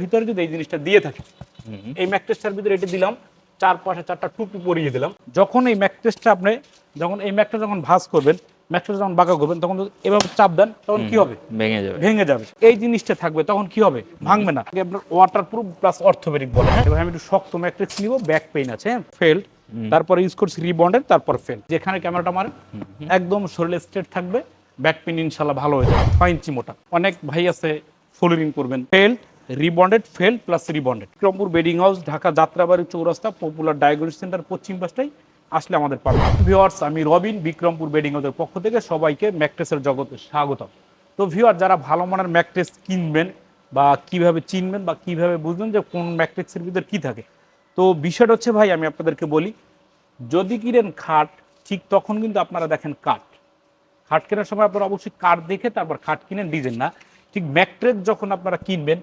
ভিতরে যদি এই জিনিসটা দিয়ে থাকে এই ম্যাট্রেসটার ভিতরে এটা দিলাম চার পাশে চারটা টুপি পরিয়ে দিলাম। যখন এই ম্যাট্রেসটা আপনি যখন এই ম্যাট্রেস যখন ভাঁজ করবেন ম্যাট্রেস যখন বাঁকা করবেন তখন এভাবে চাপ দেন তখন কি হবে? ভেঙে যাবে। ভেঙে যাবে। এই জিনিসটা থাকবে তখন কি হবে? ভাঙবে না। আপনার ওয়াটার প্রুফ প্লাস অর্থোপেডিক বলে হ্যাঁ এবার আমি একটু শক্ত ম্যাট্রিক্স নিব ব্যাক পেইন আছে ফেল্ড তারপরে ইউজ করছি রিবন্ডের তারপর ফেল যেখানে ক্যামেরাটা মারেন একদম শরীরে স্ট্রেট থাকবে ব্যাক পেইন ইনশাল্লাহ ভালো হয়ে যাবে। ছয় ইঞ্চি মোটা। অনেক ভাই আছে ফলোরিং করবেন। ফেল rebonded, fail plus rebonded. Bikrampur bedding house, Dhaka Jatrabari Chourasta, popular diagnostic centre, পশ্চিম পাশটাই আসলে আমাদের পাবে। ভিওয়ার্স আমি রবিন, বিক্রমপুর বেডিং হাউসের পক্ষ থেকে সবাইকে ম্যাকট্রেসের জগতে স্বাগতম। তো ভিওয়ার যারা ভালো মানের ম্যাকট্রেস কিনবেন বা কীভাবে চিনবেন বা কীভাবে বুঝবেন যে কোন ম্যাকট্রেক্সের ভিতর কি থাকে, তো বিষয়টা হচ্ছে ভাই, আমি আপনাদেরকে বলি, যদি কিনেন খাট, ঠিক তখন কিন্তু আপনারা দেখেন কাঠ। খাট কেনার সময় আপনারা অবশ্যই কাঠ দেখে তারপর খাট কিনেন, ডিজাইন না। ঠিক ম্যাকট্রেস যখন আপনারা কিনবেন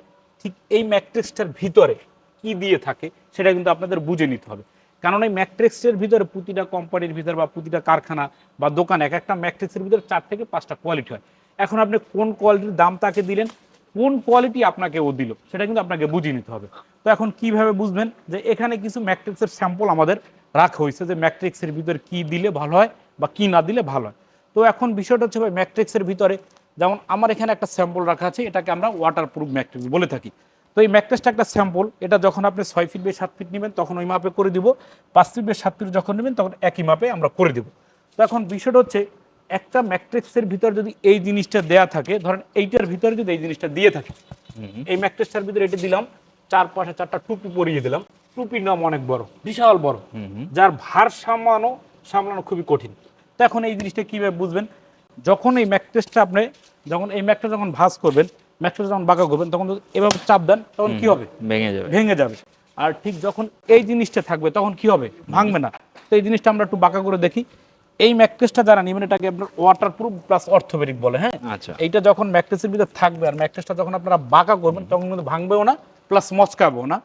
ঠিক এই ম্যাকট্রেসটার ভিতরে কি দিয়ে থাকে, সেটা কিন্তু আপনাদের বুঝে নিতে হবে। কারণ এই ম্যাট্রিক্সের ভিতরে প্রতিটা কোম্পানির ভিতরে বা প্রতিটা কারখানা বা দোকান এক একটা ম্যাট্রিক্সের ভিতরে চার থেকে পাঁচটা কোয়ালিটি হয়। এখন আপনি কোন কোয়ালিটির দাম তাকে দিলেন, কোন কোয়ালিটি আপনাকে ও দিল, সেটা কিন্তু আপনাকে বুঝিয়ে নিতে হবে। তো এখন কীভাবে বুঝবেন যে এখানে কিছু ম্যাট্রিক্সের স্যাম্পল আমাদের রাখা হয়েছে যে ম্যাট্রিক্সের ভিতরে কি দিলে ভালো হয় বা কি না দিলে ভালো হয়? তো এখন বিষয়টা হচ্ছে ভাই ম্যাট্রিক্সের ভিতরে যেমন আমার এখানে একটা স্যাম্পল রাখা আছে এটাকে আমরা ওয়াটার প্রুফ ম্যাট্রিক্স বলে থাকি। তো এই ম্যাট্রেসটা একটা স্যাম্পল এটা যখন আপনি ছয় ফিট বাই সাত ফিট নেবেন তখন ওই মাপে করে দিব। পাঁচ ফিট বাই সাত ফিট যখন নেবেন তখন একই মাপে আমরা করে দিব। তো এখন বিষয়টা হচ্ছে একটা ম্যাট্রিক্সের ভিতর যদি এই জিনিসটা দেয়া থাকে ধরেন এইটার ভিতরে যদি এই জিনিসটা দিয়ে থাকে এই ম্যাট্রেসটার ভিতরে এটা দিলাম চার পাশে চারটা টুপি পরিয়ে দিলাম। টুপির নাম অনেক বড় বিশাল বড়। যার ভার সামলানো সামলানো খুবই কঠিন। তো এখন এই জিনিসটা কীভাবে বুঝবেন? যখন এই ম্যাট্রেসটা আপনি যখন এই ম্যাট্রেস যখন ভাঁজ করবেন ম্যাট্রেস যখন বাঁকা করবেন তখন এভাবে চাপ দেন তখন কি হবে? ভেঙে যাবে। ভেঙে যাবে। আর ঠিক যখন এই জিনিসটা থাকবে তখন কি হবে? ভাঙবে না। তো এই জিনিসটা আমরা একটু বাঁকা করে দেখি। এই ম্যাট্রেসটা যারা নেবেন এটাকে আপনার ওয়াটার প্রুফ প্লাস অর্থোপেডিক বলে হ্যাঁ? আচ্ছা। এইটা যখন ম্যাট্রেসের ভিতরে থাকবে আর ম্যাট্রেসটা যখন আপনারা বাঁকা করবেন তখন কিন্তু ভাঙবেও না প্লাস মচকাবেও না।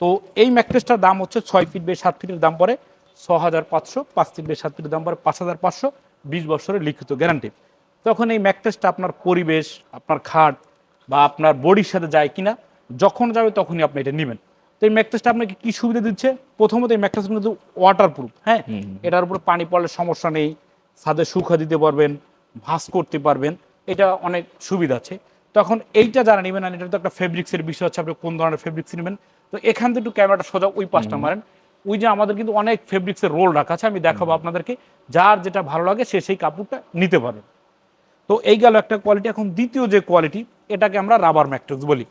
তো এই ম্যাট্রেসটার দাম হচ্ছে ছয় ফিট বে সাত ফিটের দাম পড়ে ছ হাজার পাঁচশো পাঁচ ফিট বে সাত ফিটের দাম পড়ে পাঁচ হাজার পাঁচশো। বিশ বছরের লিখিত গ্যারান্টি তখন এই ম্যাট্রেসটা আপনার পরিবেশ আপনার খাট বা আপনার বডির সাথে যায় কিনা যখন যাবে তখনই আপনি এটা নেবেন। তো এই ম্যাট্রেসটা আপনাকে কি সুবিধা দিচ্ছে? প্রথমত এই ম্যাট্রেস কিন্তু ওয়াটার প্রুফ হ্যাঁ এটার উপর পানি পড়লে সমস্যা নেই ছাদে শুকা দিতে পারবেন ভাঁজ করতে পারবেন এটা অনেক সুবিধা আছে। তখন এইটা যারা নেবেন আর এটা তো একটা ফেব্রিক্সের বিষয় হচ্ছে আপনি কোন ধরনের ফেব্রিক্স নেবেন তো এখান থেকে একটু ক্যামেরাটা সোজা ওই পাশটা মারেন। ওই যে আমাদের কিন্তু অনেক ফেব্রিক্সের রোল রাখা আছে আমি দেখাবো আপনাদেরকে। যার যেটা ভালো লাগে সে সেই কাপড়টা নিতে পারে। তো এই গেল একটা কোয়ালিটি এখন দ্বিতীয় যে কোয়ালিটি এটাকে আমরা রাবার ম্যাট্রিক্স বলি।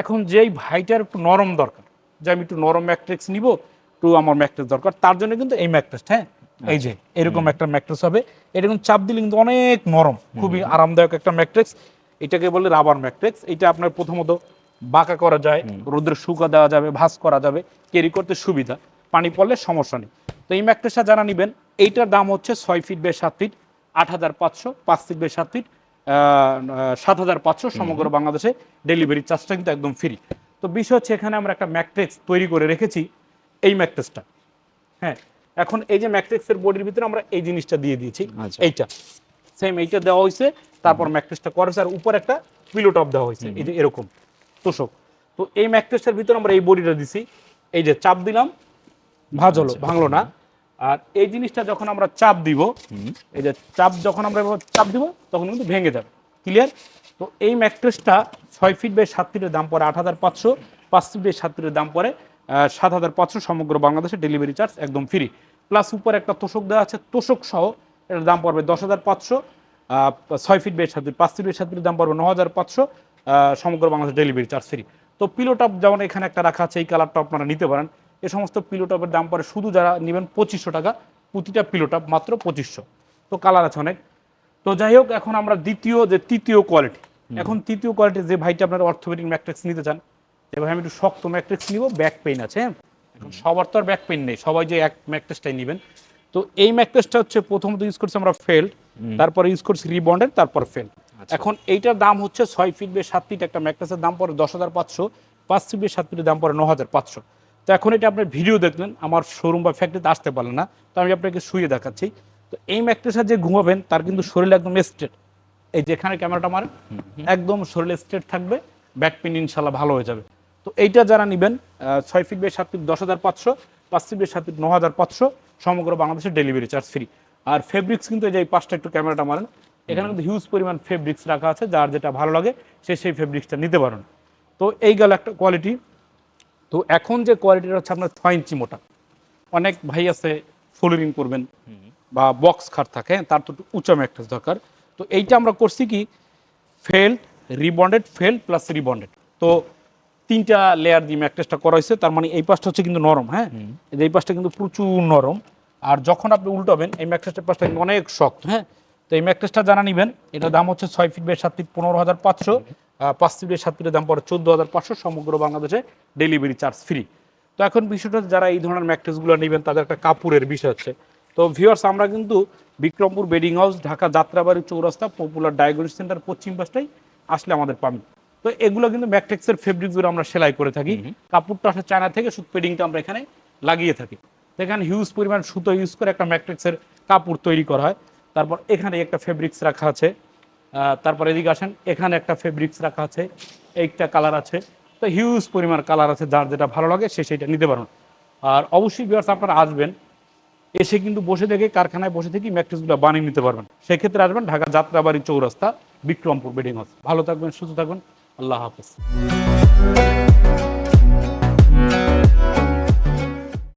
এখন যেই ভাইটার একটু নরম দরকার যে আমি একটু নরম ম্যাট্রিক্স নিব একটু আমার ম্যাট্রিক্স দরকার তার জন্য কিন্তু এই ম্যাট্রিক্স হ্যাঁ? এই যে এরকম একটা ম্যাট্রিক্স হবে। এটা কিন্তু চাপ দিলে কিন্তু অনেক নরম খুবই আরামদায়ক একটা ম্যাট্রিক্স এটাকে বলে রাবার ম্যাট্রিক্স এটা আপনার প্রথমত বাঁকা করা যায় রোদ্রে শুকা দেওয়া যাবে ভাঁজ করা যাবে ক্যারি করতে সুবিধা। পানি পড়লে সমস্যা নেই। তো এই ম্যাট্রিক্সটা যারা নেবেন এইটার দাম হচ্ছে ছয় ফিট বে সাত ফিট আট হাজার পাঁচশো পাঁচ ফিট বে সাত ফিট সাত হাজার পাঁচশো সমগ্র বাংলাদেশে ডেলিভারি চার্জটা কিন্তু একদম ফ্রি। তো বিষয় হচ্ছে এখানে আমরা একটা ম্যাট্রিক্স তৈরি করে রেখেছি এই ম্যাট্রিক্সটা। হ্যাঁ এখন এই যে ম্যাট্রিক্সের বডির ভিতরে আমরা এই জিনিসটা দিয়ে দিয়েছি আচ্ছা। এইটা। সেম এইটা দেওয়া হয়েছে তারপর ম্যাট্রিক্সটা করেছে আর উপর একটা পিলো টপ দেওয়া হয়েছে এই যে এরকম। তোষক তো এই ম্যাট্রিক্সের ভিতরে আমরা এই বডিটা দিছি এই যে চাপ দিলাম ভাজ হলো ভাঙলো না। আর এই জিনিসটা যখন আমরা চাপ দিব এই যে চাপ যখন আমরা চাপ দিব তখন কিন্তু ভেঙে যাবে। ক্লিয়ার তো এই ম্যাট্রেসটা ছয় ফিট বাই সাত ফিটের দাম পড়ে আট হাজার পাঁচশো পাঁচ ফিট বাই সাত ফিটের দাম পড়ে সাত হাজার পাঁচশো সমগ্র বাংলাদেশে ডেলিভারি চার্জ একদম ফ্রি প্লাস উপর একটা তোষক দেওয়া আছে তোষক সহ এটার দাম পড়বে দশ হাজার পাঁচশো ছয় ফিট বাই সাত ফিট পাঁচ ফিট বাই সাত ফিটের দাম পড়বে ন হাজার পাঁচশো সমগ্র বাংলাদেশ ডেলিভারি চার্জ ফ্রি তো পিলোটপ যেমন এখানে একটা রাখা আছে এই কালারটা আপনারা নিতে পারেন। এই সমস্ত পিলোটপের দাম পড়ে শুধু যারা নেবেন পঁচিশশো টাকা প্রতিটা পিলোটপ মাত্র পঁচিশশো। তো কালার আছে অনেক। তো যাই হোক এখন আমরা দ্বিতীয় যে তৃতীয় কোয়ালিটি এখন তৃতীয় কোয়ালিটি যে ভাইটা আপনার অর্থোপেডিক ম্যাট্রিক্স নিতে চান এবার আমি একটু শক্ত ম্যাট্রিক্স নিব ব্যাক পেইন আছে হ্যাঁ? এখন সবার তো আর ব্যাক পেইন নেই সবাই যে এক ম্যাট্রিক্সটাই নেবেন। তো এই ম্যাট্রিক্সটা হচ্ছে প্রথমত ইউজ করছি আমরা ফেল্ড তারপরে ইউজ করছি রিবন্ডেড তারপর ফেল এখন এইটার দাম হচ্ছে ছয় ফিট বে সাত ফিট একটা ম্যাট্রেসের দাম পড়ে দশ হাজার পাঁচশো পাঁচ ফিট বে সাত ফিটের দাম পড়ে ন হাজার পাঁচশো। তো এখন এটা আপনার ভিডিও দেখলেন, আমার শোরুম বা ফ্যাক্টরিতে আসতে পারলেন না, তো আমি আপনাকে শুয়ে দেখাচ্ছি। তো এই ম্যাট্রেসে যে ঘুমাবেন, তার কিন্তু শরীর একদম স্ট্রেট এই যেখানে ক্যামেরাটা মারেন, একদম শরীরে স্ট্রেট থাকবে ব্যাক পেন ইনশাল্লাহ ভালো হয়ে যাবে। তো এইটা যারা নেবেন ছয় ফিট বাই সাত ফিট দশ হাজার পাঁচশো, পাঁচ ফিট বাই সাত ফিট ন হাজার পাঁচশো, সমগ্র বাংলাদেশে ডেলিভারি চার্জ ফ্রি আর ফেব্রিক্স কিন্তু এই যে পাঁচটা একটু ক্যামেরাটা মারেন, এখানে কিন্তু হিউজ পরিমাণ ফেব্রিক্স রাখা আছে, যার যেটা ভালো লাগে, সে সেই ফেব্রিক্সটা নিতে পারেন। তো এই গেল একটা কোয়ালিটি তো এখন যে কোয়ালিটিটা হচ্ছে আপনার ছয় ইঞ্চি মোটা। অনেক ভাই আছে ফ্লোরিং করবেন বা বক্স খাট থাকে তার তো একটু উঁচা ম্যাট্রেস দরকার। তো এইটা আমরা করছি কি felt rebonded felt plus rebonded তো তিনটা লেয়ার দিয়ে ম্যাট্রেসটা করা হয়েছে তার মানে এই পাশটা হচ্ছে কিন্তু নরম হ্যাঁ? এই পাশটা কিন্তু প্রচুর নরম। আর যখন আপনি উল্টাবেন এই ম্যাট্রেসটার পাশটা কিন্তু অনেক শক্ত হ্যাঁ? তো এই ম্যাট্রেসটা জানা নেবেন এটার দাম হচ্ছে ছয় ফিট বাই সাত ফিট পনেরো হাজার পাঁচশো। পাঁচ ফিট সাত ফিটের দাম পড়ে চোদ্দ হাজার পাঁচশো সমগ্র বাংলাদেশে ডেলিভারি চার্জ ফ্রি তো এখন বিষয়টা যারা এই ধরনের ম্যাট্রেসগুলো নেবেন তাদের একটা কাপড়ের বিষয় হচ্ছে। তো ভিউয়ার্স আমরা কিন্তু Bikrampur bedding house Dhaka Jatrabari Chourasta popular diagnostic centre পশ্চিম পাশটাই আসলে আমাদের পাবেন তো এগুলো কিন্তু ম্যাট্রিক্সের ফেব্রিকগুলো আমরা সেলাই করে থাকি। কাপড়টা আসে চায়না থেকে সুত পেডিংটা আমরা এখানে লাগিয়ে থাকি। এখানে হিউজ পরিমাণ সুতো ইউজ করে একটা ম্যাট্রিক্সের কাপড় তৈরি করা হয়। তারপর এখানে একটা ফেব্রিক্স রাখা আছে। তারপর এদিকে আসেন, এখানে একটা ফেব্রিক্স রাখা আছে একটা কালার আছে, তো হিউজ পরিমাণ কালার আছে, যার যেটা ভালো লাগে সে সেটা নিতে পারুন। আর অবশ্যই বিয়ার্স আপনারা আসবেন, এসে কিন্তু বসে থেকে কারখানায় বসে থেকে ম্যাট্রিক্সগুলো বানিয়ে নিতে পারবেন। সেক্ষেত্রে আসবেন ঢাকা যাত্রাবাড়ি চৌরাস্তা, বিক্রমপুর বেডিং হাউস ভালো থাকবেন, সুস্থ থাকবেন, আল্লাহ হাফেজ।